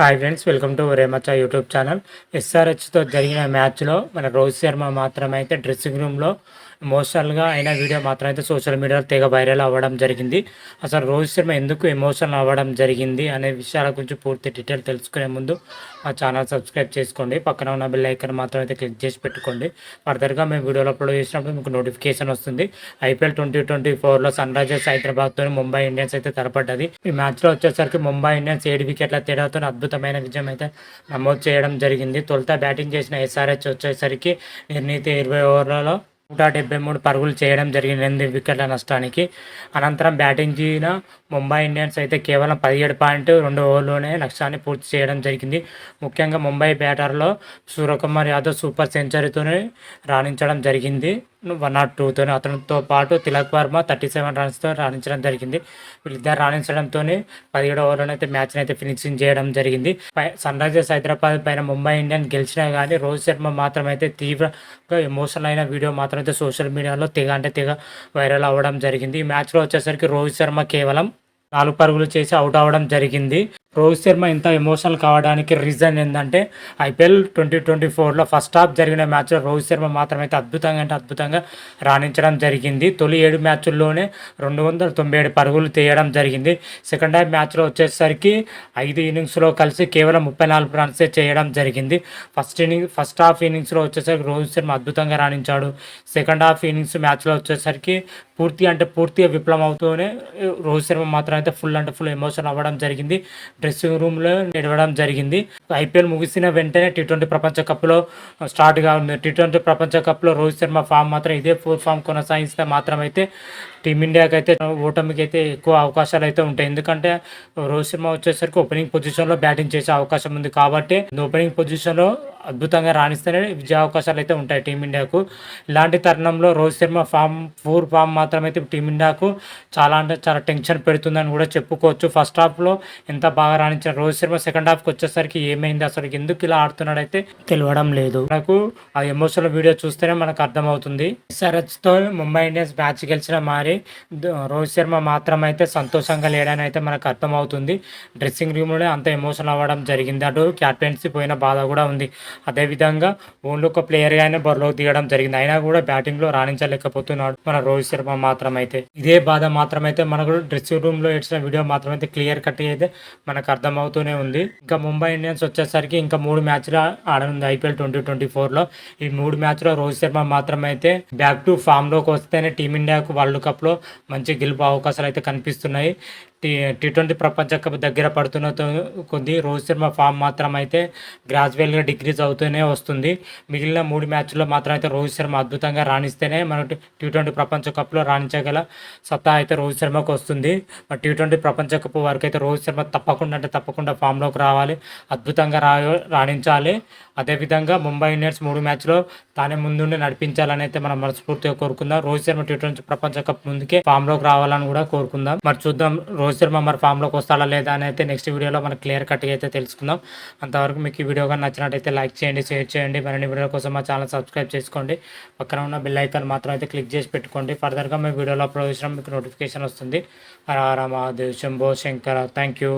Hi friends welcome to రేమచ్చా YouTube channel ఎస్ఆర్హెచ్తో జరిగిన మ్యాచ్లో మన రోహిత్ శర్మ మాత్రమైతే డ్రెస్సింగ్ రూమ్లో ఎమోషనల్గా అయిన వీడియో మాత్రం అయితే సోషల్ మీడియాలో తెగ వైరల్ అవ్వడం జరిగింది. అసలు రోహిత్ శర్మ ఎందుకు ఎమోషనల్ అవ్వడం జరిగింది అనే విషయాల గురించి పూర్తి డీటెయిల్ తెలుసుకునే ముందు మా ఛానల్ సబ్స్క్రైబ్ చేసుకోండి. పక్కన ఉన్న బిల్ ఐకన్ మాత్రం అయితే క్లిక్ చేసి పెట్టుకోండి. ఫర్దర్గా మేము వీడియోలో అప్లోడ్ చేసినప్పుడు మీకు నోటిఫికేషన్ వస్తుంది. ఐపీఎల్ ట్వంటీ ట్వంటీ ఫోర్లో సన్ రైజర్స్ హైదరాబాద్తో ముంబై ఇండియన్స్ అయితే తలపడ్డది. ఈ మ్యాచ్లో వచ్చేసరికి ముంబై ఇండియన్స్ ఏడు వికెట్ల తేడాతో అద్భుతమైన విజయం అయితే నమోదు చేయడం జరిగింది. తొలుత బ్యాటింగ్ చేసిన ఎస్ఆర్హెచ్ వచ్చేసరికి నిర్ణీత ఇరవై ఓవర్లలో నూట డెబ్బై మూడు పరుగులు చేయడం జరిగింది. ఎనిమిది వికెట్ల నష్టానికి అనంతరం బ్యాటింగ్ చేసిన ముంబై ఇండియన్స్ అయితే కేవలం పదిహేడు పాయింట్ రెండు ఓవర్లోనే లక్ష్యాన్ని పూర్తి చేయడం జరిగింది. ముఖ్యంగా ముంబై బ్యాటర్లో సూర్యకుమార్ యాదవ్ సూపర్ సెంచరీతోనే రాణించడం జరిగింది. వన్ నాట్ టూతో అతనితో పాటు తిలక్ వర్మ థర్టీ సెవెన్ రన్స్తో రాణించడం జరిగింది. వీళ్ళిద్దరు రాణించడంతో పదిహేడు ఓవర్లో అయితే మ్యాచ్ని అయితే ఫినిషింగ్ చేయడం జరిగింది. సన్ రైజర్స్ హైదరాబాద్ పైన ముంబై ఇండియన్ గెలిచినా కానీ రోహిత్ శర్మ మాత్రం అయితే తీవ్రంగా ఎమోషనల్ అయిన వీడియో మాత్రం అయితే సోషల్ మీడియాలో తెగ అంటే తెగ వైరల్ అవ్వడం జరిగింది. ఈ మ్యాచ్లో వచ్చేసరికి రోహిత్ శర్మ కేవలం నాలుగు పరుగులు చేసి అవుట్ అవ్వడం జరిగింది. రోహిత్ శర్మ ఇంత ఎమోషనల్ కావడానికి రీజన్ ఏంటంటే ఐపీఎల్ ట్వంటీ ట్వంటీ ఫోర్లో ఫస్ట్ హాఫ్ జరిగిన మ్యాచ్లో రోహిత్ శర్మ మాత్రమైతే అద్భుతంగా అంటే అద్భుతంగా రాణించడం జరిగింది. తొలి ఏడు మ్యాచ్ల్లోనే రెండు వందల తొంభై ఏడు పరుగులు తీయడం జరిగింది. సెకండ్ హాఫ్ మ్యాచ్లో వచ్చేసరికి ఐదు ఇన్నింగ్స్లో కలిసి కేవలం ముప్పై నాలుగు రన్సే చేయడం జరిగింది. ఫస్ట్ ఇన్నింగ్ ఫస్ట్ హాఫ్ ఇన్నింగ్స్లో వచ్చేసరికి రోహిత్ శర్మ అద్భుతంగా రాణించాడు. సెకండ్ హాఫ్ ఇన్నింగ్స్ మ్యాచ్లో వచ్చేసరికి పూర్తి అంటే పూర్తిగా విప్లవం అవుతూనే రోహిత్ శర్మ మాత్రం అయితే ఫుల్ అంటే ఫుల్ ఎమోషన్ అవ్వడం జరిగింది. డ్రెస్సింగ్ రూమ్లో నిలవడం జరిగింది. ఐపీఎల్ ముగిసిన వెంటనే టీ ట్వంటీ ప్రపంచ కప్లో స్టార్ట్గా ఉంది టీ ట్వంటీ ప్రపంచ కప్లో రోహిత్ శర్మ ఫామ్ మాత్రం ఇదే ఫోర్ ఫామ్ కొనసాగిస్తే మాత్రమైతే టీమిండియాకి అయితే ఓటమికి అయితే ఎక్కువ అవకాశాలు అయితే ఉంటాయి. ఎందుకంటే రోహిత్ శర్మ వచ్చేసరికి ఓపెనింగ్ పొజిషన్లో బ్యాటింగ్ చేసే అవకాశం ఉంది కాబట్టి ఓపెనింగ్ పొజిషన్లో అద్భుతంగా రాణిస్తేనే విజయ అవకాశాలు అయితే ఉంటాయి టీమిండియాకు. ఇలాంటి తరుణంలో Rohit Sharma form for form మాత్రమైతే టీమిండియాకు చాలా అంటే చాలా టెన్షన్ పెడుతుందని కూడా చెప్పుకోవచ్చు. ఫస్ట్ హాఫ్లో ఎంత బాగా రాణించిన రోహిత్ శర్మ సెకండ్ హాఫ్కి వచ్చేసరికి ఏమైంది? అసలు ఎందుకు ఇలా ఆడుతున్నాడైతే తెలియడం లేదు. నాకు ఆ ఎమోషనల్ వీడియో చూస్తేనే మనకు అర్థమవుతుంది. ఎస్ఆర్హెచ్తో ముంబై ఇండియన్స్ మ్యాచ్ గెలిచిన మారి రోహిత్ శర్మ మాత్రం అయితే సంతోషంగా లేడని అయితే మనకు అర్థమవుతుంది. డ్రెస్సింగ్ రూమ్లోనే అంత ఎమోషన్ అవ్వడం జరిగింది. అటు క్యాప్టెన్సీ పోయిన బాధ కూడా ఉంది. అదేవిధంగా ఓన్లీ ఒక ప్లేయర్గానే బరిలోకి దిగడం జరిగింది. అయినా కూడా బ్యాటింగ్లో రాణించలేకపోతున్నాడు మన రోహిత్ శర్మ మాత్రం అయితే ఇదే బాధ మాత్రమైతే మనకు డ్రెస్సింగ్ రూమ్లో ఇచ్చిన వీడియో మాత్రం అయితే క్లియర్ కట్ అయితే మనకు అర్థమవుతూనే ఉంది. ఇంకా ముంబై ఇండియన్స్ వచ్చేసరికి ఇంకా మూడు మ్యాచ్లు ఆడనుంది ఐపీఎల్ ట్వంటీ ట్వంటీ ఫోర్లో. ఈ మూడు మ్యాచ్లో రోహిత్ శర్మ మాత్రం అయితే బ్యాక్ టు ఫామ్లోకి వస్తేనే టీమిండియాకు వరల్డ్ కప్ కప్లో మంచి గెలుపు అవకాశాలు అయితే కనిపిస్తున్నాయి. టీ టీ ట్వంటీ ప్రపంచ కప్ దగ్గర పడుతున్న కొద్ది రోహిత్ శర్మ ఫామ్ మాత్రం అయితే గ్రాడ్యువల్గా డిక్రీజ్ అవుతూనే వస్తుంది. మిగిలిన మూడు మ్యాచ్ల్లో మాత్రం అయితే రోహిత్ శర్మ అద్భుతంగా రాణిస్తేనే మన టీ ట్వంటీ ప్రపంచ కప్లో రాణించగల సత్తా అయితే రోహిత్ శర్మకు వస్తుంది. టీ ట్వంటీ ప్రపంచ కప్ వరకు అయితే రోహిత్ శర్మ తప్పకుండా అంటే తప్పకుండా ఫామ్లోకి రావాలి. అద్భుతంగా రా రాణించాలి. అదేవిధంగా ముంబై ఇండియన్స్ మూడు మ్యాచ్లో తానే ముందుండి నడిపించాలని అయితే మనం మనస్ఫూర్తిగా కోరుకుందాం. రోహిత్ శర్మ టీ ట్వంటీ ప్రపంచ కప్ ముందుకే ఫామ్లోకి రావాలని కూడా కోరుకుందాం. మరి చూద్దాం రోహిత్ శర్మ మరి ఫామ్లోకి వస్తాడా లేదా అని అయితే నెక్స్ట్ వీడియోలో మనం క్లియర్ కట్గా అయితే తెలుసుకుందాం. అంతవరకు మీకు ఈ వీడియో కానీ నచ్చినట్టయితే లైక్ చేయండి షేర్ చేయండి. మరిన్ని వీడియో కోసం మా ఛానల్ సబ్స్క్రైబ్ చేసుకోండి. పక్కన ఉన్న బిల్ ఐకాన్ మాత్రం అయితే క్లిక్ చేసి పెట్టుకోండి. ఫర్దర్గా మీ వీడియోలో అప్లోడ్ చేసినా మీకు నోటిఫికేషన్ వస్తుంది. హర హర మహాదేవ్ శంభో శంకర. Thank you